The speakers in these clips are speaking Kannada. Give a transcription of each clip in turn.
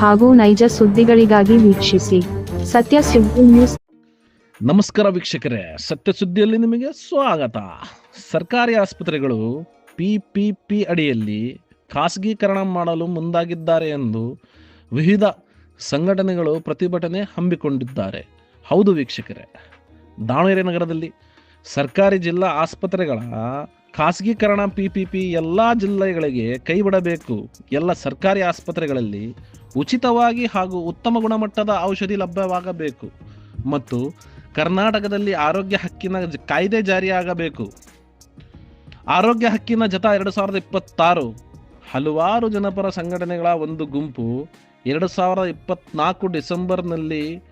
ಹಾಗೂ ನೈಜ ಸುದ್ದಿಗಳಿಗಾಗಿ ವೀಕ್ಷಿಸಿ ಸತ್ಯ ಸುದ್ದಿ ನ್ಯೂಸ್. ನಮಸ್ಕಾರ ವೀಕ್ಷಕರೇ, ಸತ್ಯ ಸುದ್ದಿಯಲ್ಲಿ ನಿಮಗೆ ಸ್ವಾಗತ. ಸರ್ಕಾರಿ ಆಸ್ಪತ್ರೆಗಳು ಪಿಪಿಪಿ ಅಡಿಯಲ್ಲಿ ಖಾಸಗೀಕರಣ ಮಾಡಲು ಮುಂದಾಗಿದ್ದಾರೆ ಎಂದು ವಿವಿಧ ಸಂಘಟನೆಗಳು ಪ್ರತಿಭಟನೆ ಹಮ್ಮಿಕೊಂಡಿದ್ದಾರೆ. ಹೌದು ವೀಕ್ಷಕರೇ, ದಾವಣಗೆರೆ ನಗರದಲ್ಲಿ ಸರ್ಕಾರಿ ಜಿಲ್ಲಾ ಆಸ್ಪತ್ರೆಗಳ ಖಾಸಗೀಕರಣ ಪಿ ಪಿ ಪಿ ಎಲ್ಲ ಜಿಲ್ಲೆಗಳಿಗೆ ಕೈಬಿಡಬೇಕು. ಎಲ್ಲ ಸರ್ಕಾರಿ ಆಸ್ಪತ್ರೆಗಳಲ್ಲಿ ಉಚಿತವಾಗಿ ಹಾಗೂ ಉತ್ತಮ ಗುಣಮಟ್ಟದ ಔಷಧಿ ಲಭ್ಯವಾಗಬೇಕು. ಮತ್ತು ಕರ್ನಾಟಕದಲ್ಲಿ ಆರೋಗ್ಯ ಹಕ್ಕಿನ ಕಾಯ್ದೆ ಜಾರಿಯಾಗಬೇಕು. ಆರೋಗ್ಯ ಹಕ್ಕಿನ ಜತ ಎರಡು ಸಾವಿರದ ಇಪ್ಪತ್ತಾರು. ಹಲವಾರು ಜನಪರ ಸಂಘಟನೆಗಳ ಒಂದು ಗುಂಪು ಎರಡು ಸಾವಿರದ ಇಪ್ಪತ್ನಾಲ್ಕು ಡಿಸೆಂಬರ್ನಲ್ಲಿ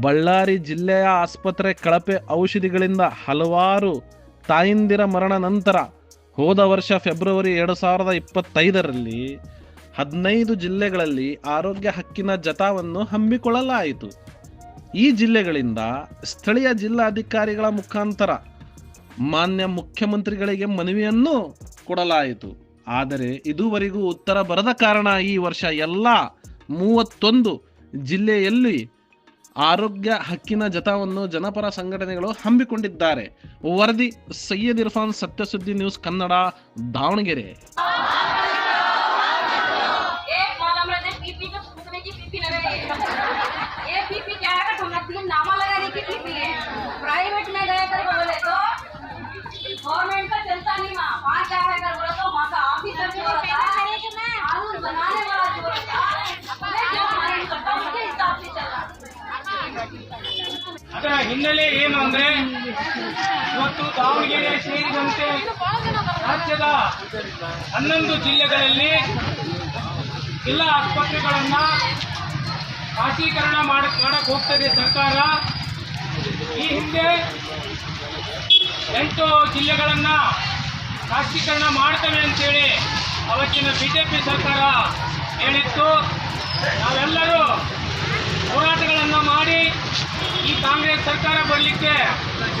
ಬಳ್ಳಾರಿ ಜಿಲ್ಲೆಯ ಆಸ್ಪತ್ರೆ ಕಳಪೆ ಔಷಧಿಗಳಿಂದ ಹಲವಾರು ತಾಯಂದಿರ ಮರಣ ನಂತರ ಹೋದ ವರ್ಷ ಫೆಬ್ರವರಿ ಎರಡು ಸಾವಿರದ ಇಪ್ಪತ್ತೈದರಲ್ಲಿ ಹದಿನೈದು ಜಿಲ್ಲೆಗಳಲ್ಲಿ ಆರೋಗ್ಯ ಹಕ್ಕಿನ ಜತಾವನ್ನು ಹಮ್ಮಿಕೊಳ್ಳಲಾಯಿತು. ಈ ಜಿಲ್ಲೆಗಳಿಂದ ಸ್ಥಳೀಯ ಜಿಲ್ಲಾಧಿಕಾರಿಗಳ ಮುಖಾಂತರ ಮಾನ್ಯ ಮುಖ್ಯಮಂತ್ರಿಗಳಿಗೆ ಮನವಿಯನ್ನು ಕೊಡಲಾಯಿತು. ಆದರೆ ಇದುವರೆಗೂ ಉತ್ತರ ಬರದ ಕಾರಣ ಈ ವರ್ಷ ಎಲ್ಲ ಮೂವತ್ತೊಂದು ಜಿಲ್ಲೆಯಲ್ಲಿ ಆರೋಗ್ಯ ಹಕ್ಕಿನ ಜತಾವನ್ನು ಜನಪರ ಸಂಘಟನೆಗಳು ಹಮ್ಮಿಕೊಂಡಿದ್ದಾರೆ ವರದಿ ಸೈಯದ್ ಇರ್ಫಾನ್ ಸತ್ಯಸುದ್ದಿ ನ್ಯೂಸ್ ಕನ್ನಡ ದಾವಣಗೆರೆ एक कॉलम रहते ಅದರ ಹಿನ್ನೆಲೆ ಏನು ಅಂದ್ರೆ ಇವತ್ತು ದಾವಣಗೆರೆ ಸೇರಿದಂತೆ ರಾಜ್ಯದ ಹನ್ನೊಂದು ಜಿಲ್ಲೆಗಳಲ್ಲಿ ಜಿಲ್ಲಾ ಆಸ್ಪತ್ರೆಗಳನ್ನ ಖಾಸಗೀಕರಣ ಮಾಡಕ್ಕೆ ಮಾಡಕ್ ಹೋಗ್ತದೆ ಸರ್ಕಾರ. ಈ ಹಿಂದೆ ಎಂಟು ಜಿಲ್ಲೆಗಳನ್ನ ಖಾಸಗೀಕರಣ ಮಾಡ್ತವೆ ಅಂತೇಳಿ ಅವತ್ತಿನ ಬಿಜೆಪಿ ಸರ್ಕಾರ ಹೇಳಿತ್ತು. ನಾವೆಲ್ಲರೂ ಹೋರಾಟಗಳನ್ನು ಮಾಡಿ ಈ ಕಾಂಗ್ರೆಸ್ ಸರ್ಕಾರ ಬರಲಿಕ್ಕೆ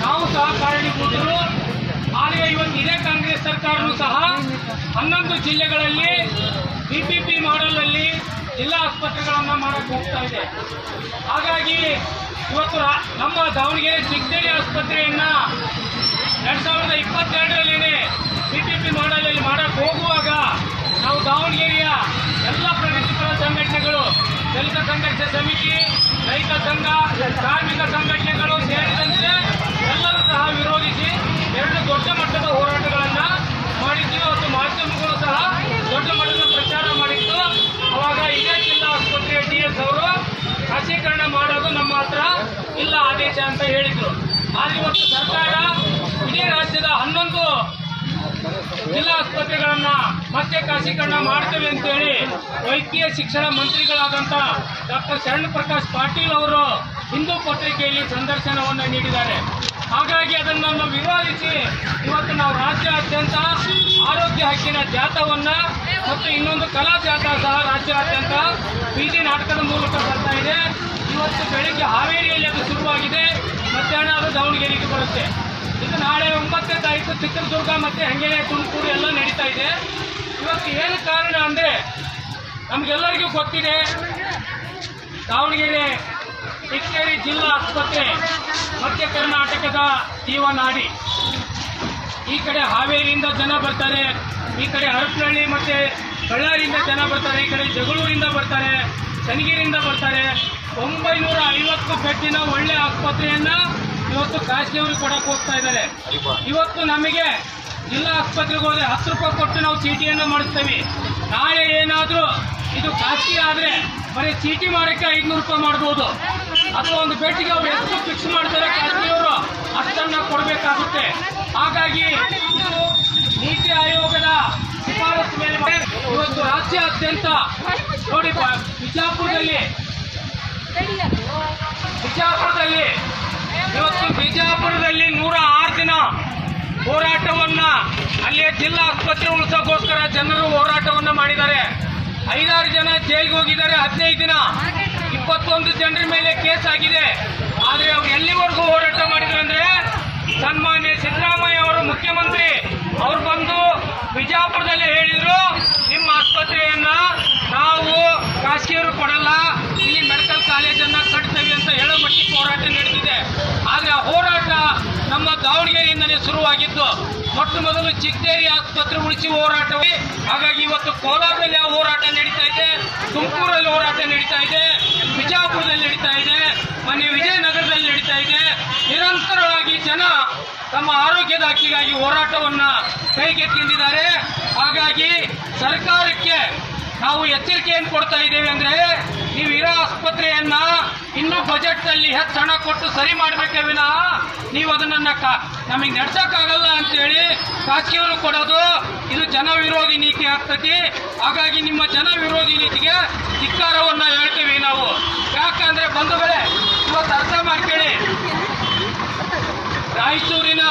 ನಾವು ಸಹ ಕಾರಣೀಭೂತರು. ಆದರೆ ಇವತ್ತು ಇದೇ ಕಾಂಗ್ರೆಸ್ ಸರ್ಕಾರವೂ ಸಹ ಹನ್ನೊಂದು ಜಿಲ್ಲೆಗಳಲ್ಲಿ ಬಿ ಪಿ ಪಿ ಮಾಡಲಲ್ಲಿ ಜಿಲ್ಲಾ ಆಸ್ಪತ್ರೆಗಳನ್ನು ಮಾಡಕ್ಕೆ ಹೋಗ್ತಾ ಇದೆ. ಹಾಗಾಗಿ ಇವತ್ತು ನಮ್ಮ ದಾವಣಗೆರೆ ಚಿಕ್ಕದೇರಿ ಆಸ್ಪತ್ರೆಯನ್ನ ಎರಡು ಸಾವಿರದ ಇಪ್ಪತ್ತೆರಡರಲ್ಲಿ ಬಿ ಪಿ ಪಿ ಮಾಡಲಲ್ಲಿ ಮಾಡಕ್ಕೆ ಹೋಗುವಾಗ ನಾವು ದಾವಣಗೆರೆಯ ಎಲ್ಲ ಇವತ್ತು ಸರ್ಕಾರ ಇಡೀ ರಾಜ್ಯದ ಹನ್ನೊಂದು ಜಿಲ್ಲಾ ಆಸ್ಪತ್ರೆಗಳನ್ನ ಮತ್ತೆ ಖಾಸೀಕರಣ ಮಾಡ್ತೇವೆ ಅಂತೇಳಿ ವೈದ್ಯಕೀಯ ಶಿಕ್ಷಣ ಮಂತ್ರಿಗಳಾದಂಥ ಡಾಕ್ಟರ್ ಶರಣ್ ಪ್ರಕಾಶ್ ಪಾಟೀಲ್ ಅವರು ಹಿಂದೂ ಪತ್ರಿಕೆಯಲ್ಲಿ ಸಂದರ್ಶನವನ್ನು ನೀಡಿದ್ದಾರೆ. ಹಾಗಾಗಿ ಅದನ್ನು ನಾವು ವಿರೋಧಿಸಿ ಇವತ್ತು ನಾವು ರಾಜ್ಯಾದ್ಯಂತ ಆರೋಗ್ಯ ಹಕ್ಕಿನ ಜಾಥಾವನ್ನ ಮತ್ತು ಇನ್ನೊಂದು ಕಲಾ ಜಾಥಾ ಸಹ ರಾಜ್ಯಾದ್ಯಂತ ಬೀದಿ ನಾಟಕದ ಮೂಲಕ ಬರ್ತಾ ಇದೆ. ಇವತ್ತು ಬೆಳಗ್ಗೆ ಹಾವೇರಿಯಲ್ಲಿ ಅದು ಶುರುವಾಗಿದೆ. ಮಧ್ಯಾಹ್ನ ಅದು ದಾವಣಗೆರೆಗೆ ಬರುತ್ತೆ. ಇದು ನಾಳೆ ಒಂಬತ್ತನೇ ತಾರೀಕು ಚಿತ್ರದುರ್ಗ ಮತ್ತು ಹಂಗೇನೆ ತುಮಕೂರು ಎಲ್ಲ ನಡೀತಾ ಇದೆ. ಇವತ್ತು ಏನು ಕಾರಣ ಅಂದರೆ ನಮಗೆಲ್ಲರಿಗೂ ಗೊತ್ತಿದೆ, ದಾವಣಗೆರೆ ಚಿಕ್ಕೇರಿ ಜಿಲ್ಲಾ ಆಸ್ಪತ್ರೆ ಮಧ್ಯ ಕರ್ನಾಟಕದ ಜೀವನಾಡಿ. ಈ ಕಡೆ ಹಾವೇರಿಯಿಂದ ಜನ ಬರ್ತಾರೆ, ಈ ಕಡೆ ಹರಪನಹಳ್ಳಿ ಮತ್ತು ಬಳ್ಳಾರಿಯಿಂದ ಜನ ಬರ್ತಾರೆ, ಈ ಕಡೆ ಜಗಳೂರಿಂದ ಬರ್ತಾರೆ, ಚನ್ನಗಿರಿಯಿಂದ ಬರ್ತಾರೆ. ಒಂಬೈನೂರ ಐವತ್ತು ಬೆಡ್ಡಿನ ಒಳ್ಳೆ ಆಸ್ಪತ್ರೆಯನ್ನ ಇವತ್ತು ಖಾಸಗಿಯವರು ಕೊಡಕ್ಕೆ ಹೋಗ್ತಾ ಇದ್ದಾರೆ. ಇವತ್ತು ನಮಗೆ ಜಿಲ್ಲಾ ಆಸ್ಪತ್ರೆಗೆ ಹೋದ್ರೆ ಹತ್ತು ರೂಪಾಯಿ ಕೊಟ್ಟು ನಾವು ಚೀಟಿಯನ್ನು ಮಾಡಿಸ್ತೇವೆ. ನಾಳೆ ಏನಾದರೂ ಇದು ಖಾಸಗಿ ಆದರೆ ಬರೀ ಚೀಟಿ ಮಾಡೋಕ್ಕೆ ಐದುನೂರು ರೂಪಾಯಿ ಮಾಡ್ಬೋದು. ಅಥವಾ ಒಂದು ಬೆಡ್ಗೆ ಅವ್ರು ಎಷ್ಟು ಫಿಕ್ಸ್ ಮಾಡ್ತಾರೆ ಖಾಸಗಿಯವರು ಅಷ್ಟನ್ನು ಕೊಡಬೇಕಾಗುತ್ತೆ. ಹಾಗಾಗಿ ನೀತಿ ಆಯೋಗದ ಶಿಫಾರಸು ಮೇಲೆ ಇವತ್ತು ರಾಜ್ಯಾದ್ಯಂತ ನೋಡಿ ಬಿಜಾಪುರದಲ್ಲಿ ಬಿಜಾಪುರದಲ್ಲಿ ಇವತ್ತು ಬಿಜಾಪುರದಲ್ಲಿ ನೂರ ಆರು ದಿನ ಹೋರಾಟವನ್ನ ಅಲ್ಲಿಯ ಜಿಲ್ಲಾ ಆಸ್ಪತ್ರೆ ಉಳಿಸೋಕ್ಕೋಸ್ಕರ ಜನರು ಹೋರಾಟವನ್ನ ಮಾಡಿದ್ದಾರೆ. ಐದಾರು ಜನ ಜೈಲಿಗೆ ಹೋಗಿದ್ದಾರೆ, ಹದಿನೈದು ದಿನ. ಇಪ್ಪತ್ತೊಂದು ಜನರ ಮೇಲೆ ಕೇಸ್ ಆಗಿದೆ. ಆದರೆ ಅವ್ರು ಎಲ್ಲಿವರೆಗೂ ಹೋರಾಟ ಮಾಡಿದ್ರು ಅಂದ್ರೆ ಸನ್ಮಾನ್ಯ ಸಿದ್ದರಾಮಯ್ಯ ಅವರು ಮುಖ್ಯಮಂತ್ರಿ. ಅವ್ರು ಬಂದು ಬಿಜಾಪುರದಲ್ಲಿ ಹೇಳಿದ್ರು, ನಿಮ್ಮ ಆಸ್ಪತ್ರೆಯನ್ನ ಚಿಕ್ಕೇರಿ ಆಸ್ಪತ್ರೆ ಉಳಿಸಿ ಹೋರಾಟವೇ. ಹಾಗಾಗಿ ಇವತ್ತು ಕೋಲಾರದಲ್ಲಿ ಆ ಹೋರಾಟ ನಡೀತಾ ಇದೆ? ತುಮಕೂರಲ್ಲಿ ಹೋರಾಟ ನಡೀತಾ ಇದೆ. ಬಿಜಾಪುರದಲ್ಲಿ ನಡೀತಾ ಇದೆ. ಮೊನ್ನೆ ವಿಜಯನಗರದಲ್ಲಿ ನಡೀತಾ ಇದೆ. ನಿರಂತರವಾಗಿ ಜನ ತಮ್ಮ ಆರೋಗ್ಯದ ಹಕ್ಕಿಗಾಗಿ ಹೋರಾಟವನ್ನ ಕೈಗೆತ್ತಿಕೊಂಡಿದ್ದಾರೆ. ಹಾಗಾಗಿ ಸರ್ಕಾರಕ್ಕೆ ನಾವು ಎಚ್ಚರಿಕೆಯನ್ನು ಕೊಡ್ತಾ ಇದ್ದೇವೆ ಅಂದ್ರೆ ನೀವು ಇರೋ ಆಸ್ಪತ್ರೆಯನ್ನ ಇನ್ನೂ ಬಜೆಟ್ನಲ್ಲಿ ಹೆಚ್ಚು ಹಣ ಕೊಟ್ಟು ಸರಿ ಮಾಡಬೇಕೇ ವಿನಃ ನೀವು ಅದನ್ನ ನಮಗೆ ನಡ್ಸಕ್ಕಾಗಲ್ಲ ಅಂತೇಳಿ ಖಾಸಗಿಯವರು ಕೊಡೋದು, ಇದು ಜನ ವಿರೋಧಿ ನೀತಿ ಆಗ್ತತಿ. ಹಾಗಾಗಿ ನಿಮ್ಮ ಜನ ವಿರೋಧಿ ನೀತಿಗೆ ಧಿಕ್ಕಾರವನ್ನು ಹೇಳ್ತೀವಿ ನಾವು. ಯಾಕಂದ್ರೆ ಬಂಧುಗಳೇ, ಇವತ್ತು ಅರ್ಥ ಮಾಡ್ಕೊಳ್ಳಿ. ರಾಯಚೂರಿನ